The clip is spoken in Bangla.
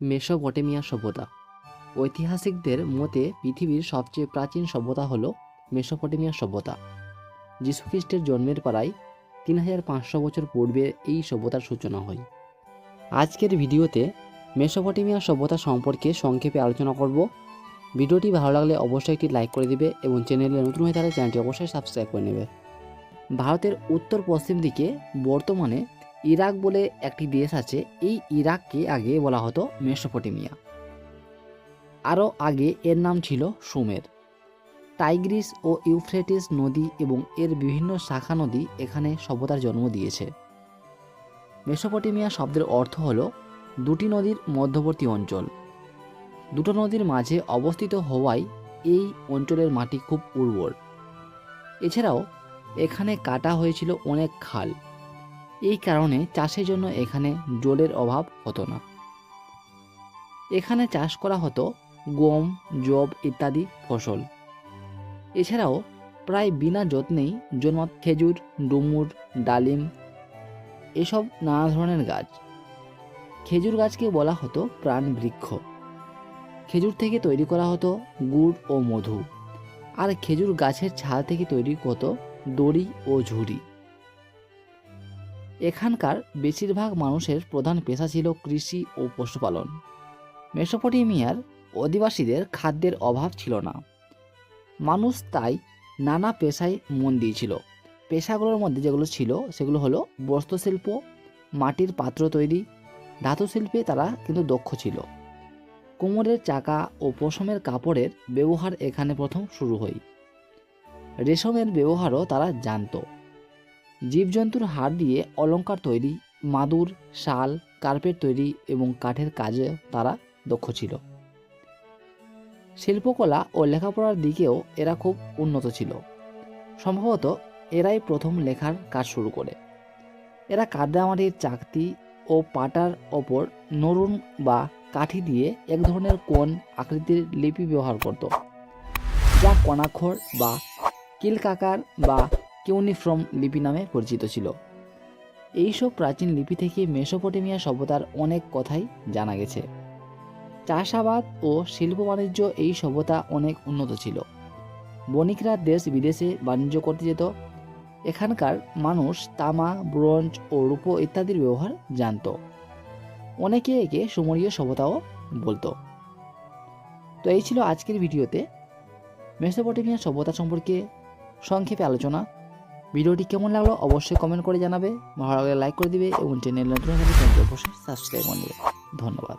মেসোপটেমিয়া সভ্যতা। ঐতিহাসিকদের মতে পৃথিবীর সবচেয়ে প্রাচীন সভ্যতা হল মেসোপটেমিয়া সভ্যতা। যীশুখ্রিস্টের জন্মের প্রায় তিন হাজার পাঁচশো বছর পূর্বে এই সভ্যতার সূচনা হয়। আজকের ভিডিওতে মেসোপটেমিয়া সভ্যতা সম্পর্কে সংক্ষেপে আলোচনা করব। ভিডিওটি ভালো লাগলে অবশ্যই একটি লাইক করে দিবে এবং চ্যানেলে নতুন হয়ে থাকলে চ্যানেলটি অবশ্যই সাবস্ক্রাইব করে নেবে। ভারতের উত্তর পশ্চিম দিকে বর্তমানে ইরাক বলে একটি দেশ আছে, এই ইরাককে আগে বলা হতো মেসোপটেমিয়া। আরও আগে এর নাম ছিল সুমের। টাইগ্রিস ও ইউফ্রেটিস নদী এবং এর বিভিন্ন শাখা নদী এখানে সভ্যতার জন্ম দিয়েছে। মেসোপটেমিয়া শব্দের অর্থ হল দুটি নদীর মধ্যবর্তী অঞ্চল। দুটো নদীর মাঝে অবস্থিত হওয়ায় এই অঞ্চলের মাটি খুব উর্বর। এছাড়াও এখানে কাটা হয়েছিল অনেক খাল। এই কারণে চাষের জন্য এখানে জলের অভাব হতো না। এখানে চাষ করা হতো গম জব ইত্যাদি ফসল। এছাড়াও প্রায় বিনা যত্নেই জন্মাত খেজুর, ডুমুর, ডালিম এসব নানা ধরনের গাছ। খেজুর গাছকে বলা হতো প্রাণ বৃক্ষ খেজুর থেকে তৈরি করা হতো গুড় ও মধু। আর খেজুর গাছের ছাল থেকে তৈরি হতো দড়ি ও ঝুড়ি। এখানকার বেশিরভাগ মানুষের প্রধান পেশা ছিল কৃষি ও পশুপালন। মেসোপটেমিয়ার অধিবাসীদের খাদ্যের অভাব ছিল না। মানুষ তাই নানা পেশায় মন দিয়েছিল। পেশাগুলোর মধ্যে যেগুলো ছিল, সেগুলো হলো বস্ত্রশিল্প, মাটির পাত্র তৈরি ধাতু শিল্পে তারা কিন্তু দক্ষ ছিল। কোমরের চাকা ও পশমের কাপড়ের ব্যবহার এখানে প্রথম শুরু হয়। রেশমের ব্যবহারও তারা জানতো। জীবজন্তুর হাড় দিয়ে অলংকার তৈরি, মাদুর, শাল, কার্পেট তৈরি এবং কাঠের কাজে তারা দক্ষ ছিল। শিল্পকলা ও লেখাপড়ার দিকেও এরা খুব উন্নত ছিল। সম্ভবত এরাই প্রথম লেখার কাজ শুরু করে। এরা কাদামাটির চাকতি ও পাটার ওপর নরুন বা কাঠি দিয়ে এক ধরনের কোন আকৃতির লিপি ব্যবহার করত, যা কণাক্ষর বা কিলকাকার বা কিউনিফ্রম লিপি নামে পরিচিত ছিল। এইসব প্রাচীন লিপি থেকে মেসোপটেমিয়া সভ্যতার অনেক কথাই জানা গেছে। চাষাবাদ ও শিল্প বাণিজ্য এই সভ্যতা অনেক উন্নত ছিল। বণিকরা দেশ বিদেশে বাণিজ্য করতে যেত। এখানকার মানুষ তামা, ব্রোঞ্জ ও রূপো ইত্যাদির ব্যবহার জানত। অনেকে একে সুমরীয় সভ্যতাও বলতো। তো এই ছিল আজকের ভিডিওতে। মেসোপটেমিয়া সভ্যতা সম্পর্কে সংক্ষেপে আলোচনা। ভিডিওটি কেমন লাগল অবশ্যই কমেন্ট করে জানাবে। ভালো লাগলে লাইক করে দিবে এবং চ্যানেল নতুন অবশ্যই সাবস্ক্রাইব করে নেবে। ধন্যবাদ।